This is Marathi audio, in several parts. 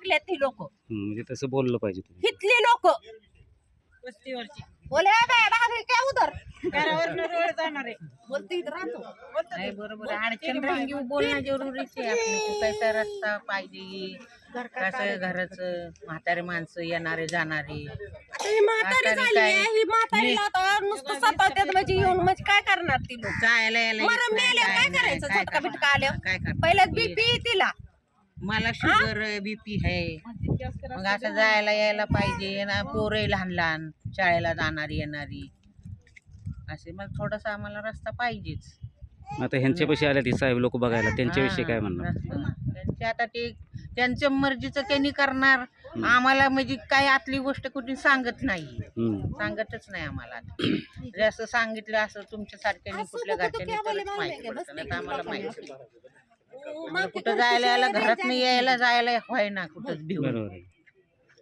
लागल्यात ती लोक. म्हणजे तसं बोललं पाहिजे तुम्ही. इथली लोक. वस्तीवरची. बोले बाय भाकरी काय उधर. घरावरनं रोड जाणार आहे. बोलते इथं राहतो. नाही बरोबर. आहे. अडचण राहिली बोलणं जरुरीच आहे आपलं. कसा रस्ता पाहिजे. कसं घराचं म्हातारे माणसं येणारे जाणारे. आता ही म्हातारी म्हातारी झाली काय? ही म्हातारीला आता नुसतं सतावत्यात म्हणजे येऊन म्हणजे काय करणार ती लोक? जायला यायला येत नाही, काय करायचं? काय झटका बिटका काय करणार? पहिल्याच बीपी तिला. मला शुगर बीपी आहे. मग असं जायला यायला पाहिजे ना पोरं लहान लहान शाळेला जाणारी येणारी. असे मग थोडासा आम्हाला रस्ता पाहिजेच. आता ह्यांच्यापाशी आल्या ती साहेब लोक बघायला. त्यांच्याविषयी काय म्हणणार रस्ता. त्यांचे आता ते त्यांच्या मर्जीचं त्यांनी करणार. आम्हाला म्हणजे काय आतली गोष्ट कुठे सांगत नाही. हं. सांगतच नाही आम्हाला म्हणजे असं सांगितलं असं तुमच्या सारख्याने असं कुठल्या घरच्यांनी तरच माहिती माहिती पडतं आहे, नाही तर आम्हाला माहिती. कुठं जायला यायला घरात नाही यायला जायला व्हाय ना कुठंच भिवून बरोबर आहे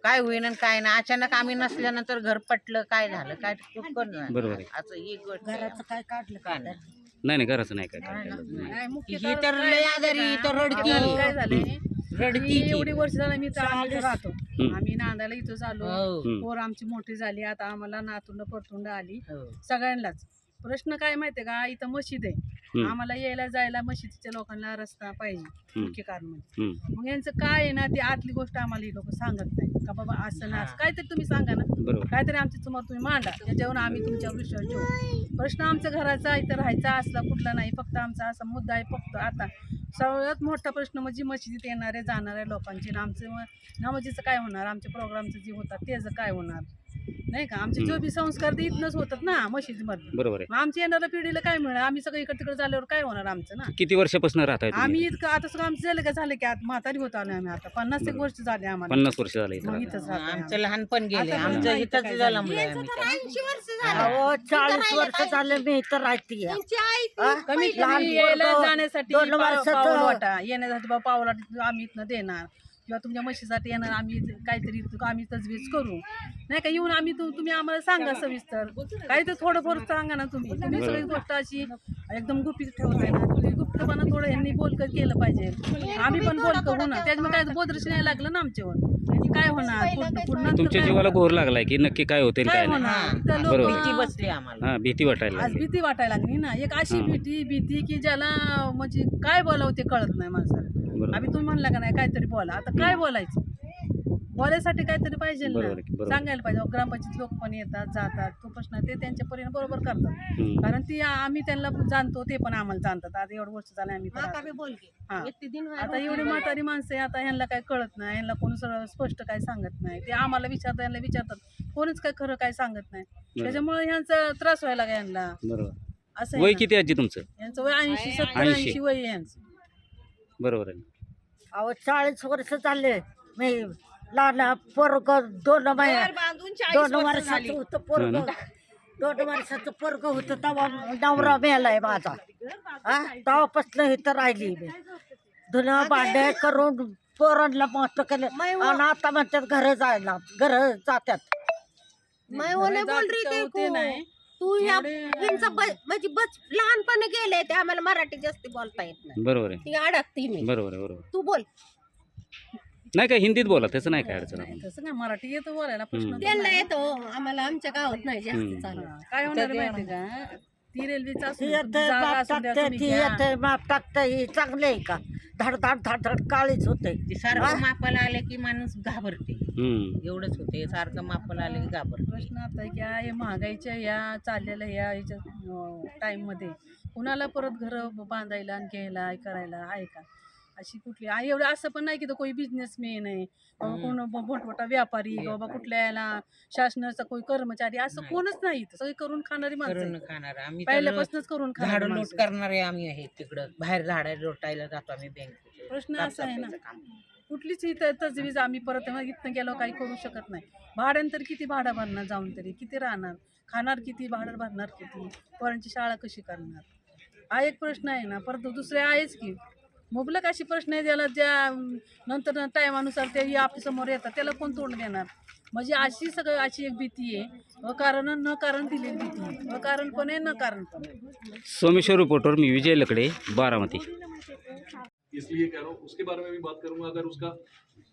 काय होईन आणि काय नाही अचानक आम्ही नसल्यानंतर घर पटलं काय झालं काय कुठं. बरोबर आहे. असं ही गोष्ट आहे. घराचं काय काढलं काय नाही. नाही नाही घराचं नाही काय. नाही. ही तर लय आजारी ही तर रडकी काय झालंय रडकी एवढी वर्ष झालं मी तर आम्ही राहतो हम्म. आम्ही नांदायला इथं आलो हो हं. पोर आमची मोठी झाली आता आम्हाला नातूंड परतुंड आली हो. सगळ्यांनाच प्रश्न काय माहितीये का? इथं मशीद आहे. आम्हाला यायला जायला मशीदच्या लोकांना रस्ता पाहिजे मुख्य कारण म्हणजे. मग यांचं काय आहे ना ती आतली गोष्ट आम्हाला ही लोक सांगत नाही का बाबा असं ना असं. काहीतरी तुम्ही सांगा ना. बरोबर. काहीतरी आमच्यासमोर तुम्ही मांडा. त्याच्यावर आम्ही तुमच्यावर विश्वास ठेवू. प्रश्न आमच्या घराचा इथं राहायचा असला कुठला नाही फक्त आमचा असा मुद्दा आहे फक्त आता सगळ्यात मोठा प्रश्न म्हणजे मशिदीत येणारे जाणाऱ्या लोकांचे. आणि आमचे नामाजीचं काय होणार? आमच्या प्रोग्रामचं जे होतात त्याचं काय होणार? नाही का? आमचे जो बी संस्कार ते इथनंच होतात ना मशिदीमधलं बरोबर आहे. मग आमच्या येणाऱ्या पिढीला काय मिळणार? आम्ही सगळं इकडे तिकडे झाल्यावर काय होणार आमचं ना? किती वर्षापासून राहताय तुम्ही आम्ही इतकं आता सगळं आमचं झालं का? झालं की आता म्हातारी होत आलो आम्ही आता. पन्नास एक वर्ष झाले आम्हाला. पन्नास वर्ष झाले मग. इथंच आमचं आम्ही. लहानपण गेले आता आमचं इथंच काय. ऐंशी वर्ष झालं. अहो चाळीस वर्ष? झाले मी इथं राहते. त्यांची आई ती हा? कमीत लहान कमी यायला पोरगं, जाण्यासाठी दोन पाव- वर्षाचं- पाऊल वाटा. येण्यासाठी बा पावला आम्ही इथनं देणार. किंवा तुमच्या म्हशीसाठी येणार आम्ही काहीतरी आम्ही तजवीज करू. नाही का येऊन आम्ही तुम्ही आम्हाला सांगा सविस्तर. काही तर थोडं थोडं सांगा ना तुम्ही. तुम्ही सगळी गोष्ट अशी एकदम गुपित ठेवताय ना. तुम्ही गुप्तपणा थोडं यांनी बोलकं केलं पाहिजे. आम्ही पण बोलकं ना त्याच्यामुळे काय बोदरश नाही लागलं ना आमच्यावर. की काय होणार? तुमच्या जीवाला घोर लागलाय की नक्की काय होते काय होणार? बरोबर. भीती बसली आम्हाला. हा भीती वाटायला भीती वाटायला लागली ना. एक अशी. भीती भीती की ज्याला म्हणजे काय बोलावं ते कळत नाही माणसाला. आम्ही तुम्ही म्हणला का नाही काहीतरी बोला. आता काय बोलायचं? बोलायसाठी काहीतरी पाहिजे बरोबर आहे की, ना बरोबर. सांगायला पाहिजे. अहो, ग्रामपंचायत लोक पण येतात जातात. तो प्रश्न ते त्यांच्या परीने बरोबर करतात. कारण ती आम्ही त्यांना जाणतो ते पण आम्हाला जाणतात. आता एवढं वर्ष झालं आम्ही तर आता. हा. एवढी म्हातारी माणसं आहे आता ह्यांना काय कळत नाही. ह्यांना कोणी सरळ स्पष्ट काय सांगत नाही. ते आम्हाला विचारतात यांना विचारतात. कोणीच काय खरं काय सांगत नाही. त्याच्यामुळे ह्यांचा त्रास व्हायला लागला यांना बरोबर. असं आहे वय ना. किती आजी तुमचं? यांचं वय ऐंशी सत्तर 80. ऐंशी वय आहे यांचं. बरोबर आहे. अहो चाळीस वर्ष झाले मी लहान पोरग दोन महिना घर बांधून चाळीस दोन वर्ष वर्षाचं. होतं हा पोरग ना? दोन वर्षाचं पोरग होतं तेव्हा नवरा मेलाय माझा हा तेव्हापासून इथं राहिली मी धुणं भांडे करून पोरांना महत्त्व केलं आणि आता म्हणतात घर जायला घर जातात मैं ओले बोल रही. नाही. तू या एवढे- यांचं ब- म्हणजे बच लहानपणी गेले ते आम्हाला मराठी जास्त बोलता येत नाही बरोबर आहे ती अडकती मी बरोबर आहे बरोबर तू बोल नाही काय हिंदीत बोला त्याचं नाही काय अडचण आहे. तसं काय मराठी येतं बोलायला प्रश्न हम्म. त्यांना. येतो आम्हाला आमच्या गावात नाही हम्म. जास्त चालू हा, काय होणार माहिती का ती रेल्वेचं ती असू येते जागा बाप असू द्या, टाकते तुम्ही ती घ्या. येते बाप टाकते ही चांगली आहे का धड धड धड धड काळीच होते ते सारखं मापाला आले की माणूस घाबरते. एवढंच होते. सारखं मापाला आले की घाबरते प्रश्न आता या हे महागाईच्या या चाललेल्या या याच्या टाईममध्ये कुणाला परत घरं बांधायला आणि घ्यायला हे करायला आहे का? अशी कुठली आहे एवढं असं पण नाही की तो कोणी बिझनेसमॅन आहे. बाबा कोण मोठमोठा व्यापारी बाबा कुठल्या याला शासनाचा कोणी कर्मचारी असं नाही. कोणच नाही. सगळे करून खाणारी माणसं. खाणार. आम्ही पहिल्यापासूनच करून झाड खाणारी लोट. करणारे आम्ही आहे तिकडं. बाहेर झाड लोटायला जातो आम्ही बँकेत प्रश्न असा आहे ना. कुठलीच इथं तजवीज आम्ही परत मग इथनं गेलो काही करू शकत नाही. भाड्यानं किती भाडं भरणार जाऊन तरी? किती राहणार? खाणार किती? भाडं भरणार किती? पोरांची शाळा कशी करणार? हा एक प्रश्न आहे ना. परत दुसरे आहेच की. मुबलक अशी प्रश्न आहे ज्याला ज्या नंतर टायमानुसार ते आपल्यासमोर येतात त्याला कोण तोंड देणार? म्हणजे अशी सगळं अशी एक भीती आहे. अकारण न कारण दिलेली भीती आहे. अकारण पण आहे? न कारण पण सोमेश्वर रिपोर्टर मी विजय लकडे बारामती. इसलिए कह रहा हूँ उसके बारे में भी बात करूँगा। अगर उसका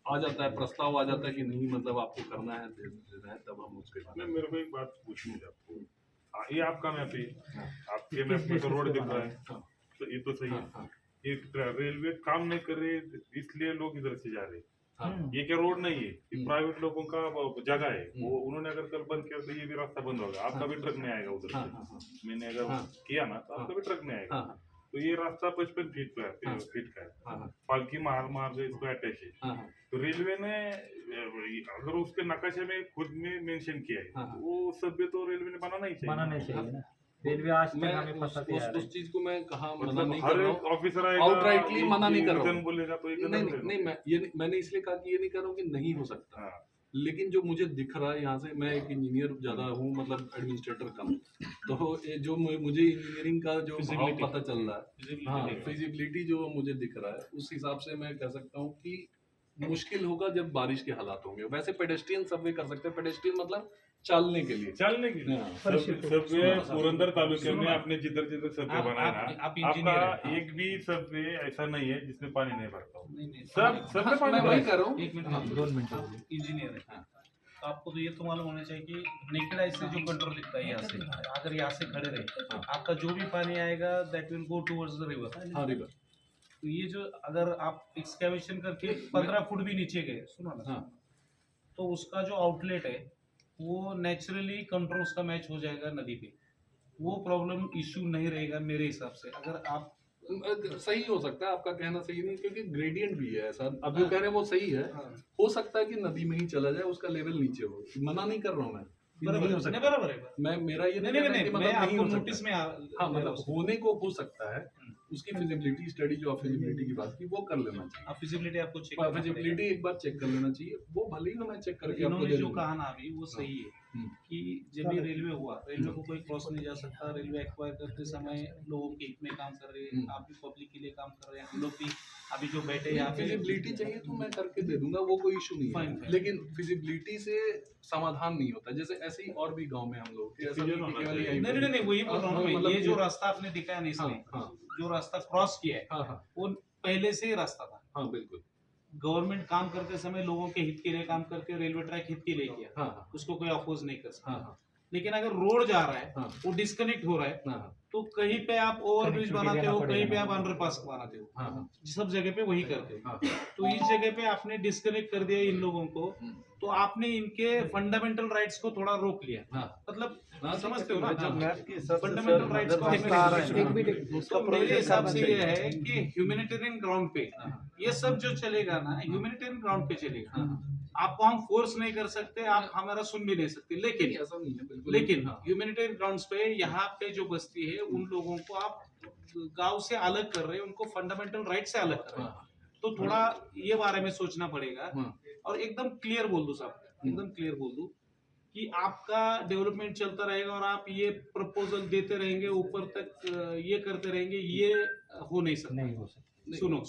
आ जाता है प्रस्ताव आ जाता है कि नहीं मतलब आपको करना है देना है तब हम उसके बाद मैं मेरे को एक बात पूछनी है आपको। हाँ, ये आपका मैप है। आपके मैप में तो रोड दिख रहा है। तो ये तो सही है हाँ, ये रेलवे काम नहीं कर रहे इसलिए लोग इधर से जा रहे हैं। हाँ, ये क्या रोड नहीं है? ये हम्म। प्राइवेट लोगों का जगह है। वो उन्होंने अगर कल बंद किया तो ये भी रास्ता बंद होगा आपका भी ट्रक नहीं आएगा उधर हाँ, से। हाँ, हाँ, मैंने अगर हाँ। किया ना तो आपका भी ट्रक नहीं आएगा। हाँ, तो ये रास्ता पचपन फीट का हाँ। है फीट का है हाँ, हाँ, पालकी मार्ग मार्ग इसको अटैच है। तो रेलवे ने अगर उसके नकाशे में खुद में मेंशन किया है हाँ। तो वो सभ्य तो रेलवे ने बनाना ही चाहिए। बनाना चाहिए रेलवे आज तक मैं हमें उस, उस, उस चीज़ को मैं कहा मना मतलब नहीं कर रहा हूँ। ऑफिसर ये- मना नहीं कर रहा हूँ। बोलेगा तो नहीं नहीं नहीं मैं ये नहीं- मैंने इसलिए कहा कि ये नहीं कर रहा हूँ कि नहीं हो सकता। हाँ। लेकिन जो मुझे दिख रहा है यहाँ से मैं एक इंजीनियर ज़्यादा हूँ मतलब एडमिनिस्ट्रेटर कम। तो ये जो मुझे इंजीनियरिंग का जो भाव पता चल रहा है हाँ फिजिबिलिटी जो मुझे दिख रहा है उस हिसाब से मैं कह सकता हूँ कि मुश्किल होगा जब बारिश के हालात होंगे। वैसे पेडेस्ट्रियन सबवे कर सकते हैं। पेडेस्ट्रियन मतलब चलने के लिए। चलने के लिए। हाँ। सब सबवे पुरंदर तालुके में आपने जिधर जिधर सबवे बनाया ना आपका एक भी सबवे ऐसा नहीं है जिसमें पानी नहीं भरता हो। सब सब में हाँ, पानी भरा वही कर रहा हूँ। एक मिनट हाँ, दोन मिनट। इंजीनियर है। हाँ। तो आपको तो ये तो मालूम होना चाहिए कि नेकेड आई से जो कंट्रोल दिखता है यहाँ से। अगर यहाँ से खड़े रहे हाँ। आपका जो भी पानी आएगा that will go towards the river हाँ रिवर तो ये जो अगर आप एक्सकेवेशन करके पंद्रह फुट भी नीचे गए सुनो ना। हाँ। तो उसका जो आउटलेट है वो नेचुरली कंट्रोल उसका मैच हो जाएगा नदी पे। वो प्रॉब्लम इश्यू नहीं रहेगा मेरे हिसाब से। अगर आप सही हो सकता है आपका कहना सही नहीं क्योंकि ग्रेडियंट भी है ऐसा। अब जो हाँ। कह रहे हैं वो सही है। हाँ। हो। सकता है कि नदी में ही चला जाए उसका लेवल नीचे हो। मना नहीं कर रहा हूँ मैं। बराबर है मैं मेरा ये नहीं, नहीं, नहीं, नहीं, मतलब नहीं, नहीं, नहीं, नहीं, नहीं, उसकी फिजिबिलिटी स्टडी जो आप फिजिबिलिटी की बात की वो कर लेना चाहिए। आप फिजिबिलिटी आपको चेक करना फिजिबिलिटी एक बार चेक कर लेना चाहिए। वो भले ही ना मैं चेक करके आपको जो कहा ना अभी वो सही है। हम्म। कि जब ये रेलवे हुआ रेलवे को कोई क्रॉस नहीं जा सकता। रेलवे एक्वायर करते समय लोगों के हित में काम कर रहे हैं। हम्म। आप भी पब्लिक के लिए काम कर रहे हैं। हम लोग भी अभी जो बैठे हैं यहाँ फिजिबिलिटी चाहिए तो मैं करके दे दूँगा वो कोई इशू नहीं है। लेकिन फिजिबिलिटी से समाधान नहीं होता। जैसे ऐसे ही और भी गाँव में हम लोग नहीं नहीं नहीं बोल रहा हूँ हाँ, मैं, मतलब ये जो रास्ता आपने दिखाया नहीं हाँ इसने हाँ। जो रास्ता क्रॉस किया है हाँ हाँ। वो पहले से ही रास्ता था। हाँ बिल्कुल। गवर्नमेंट काम करते समय लोगों के हित के लिए काम करके रेलवे ट्रैक हित के लिए किया। हाँ हाँ। उसको कोई अपोज नहीं कर सकता। हाँ हाँ। लेकिन अगर रोड जा रहा है हाँ। वो डिस्कनेक्ट हो रहा है हाँ। तो कहीं पे आप ओवरब्रिज Connectivity बनाते हो कहीं पे आप अंडर पास बनाते हो। हाँ हाँ। सब जगह पे वही करते हो। हाँ तो इस जगह पे आपने डिस्कनेक्ट कर दिया इन लोगों को हम्म। तो आपने इनके फंडामेंटल राइट्स को थोड़ा रोक लिया। हाँ। मतलब हाँ, समझते हो ना? हाँ। फंडामेंटल राइट्स को मिनट तो मेरे हिसाब से ये है कि ह्यूमैनिटेरियन ग्राउंड पे हाँ, ये सब जो चलेगा ना ह्यूमैनिटेरियन ग्राउंड पे चलेगा। हाँ, आपको हम फोर्स नहीं कर सकते आप हमारा सुन भी नहीं सकते। लेकिन है लेकिन हाँ। ह्यूमैनिटेरियन ग्राउंड्स पे यहाँ पे जो बस्ती है उन लोगों को आप गाँव से अलग कर रहे हैं उनको फंडामेंटल राइट से अलग कर रहे हैं। हाँ। तो थोड़ा ये बारे में सोचना पड़ेगा। हाँ। और एकदम क्लियर बोल दू साहब एकदम क्लियर बोल दू कि आपका डेवलपमेंट चलता रहेगा और आप ये प्रपोजल देते रहेंगे ऊपर तक ये करते रहेंगे ये हो नहीं सकता। नहीं हो सकता। सुनो।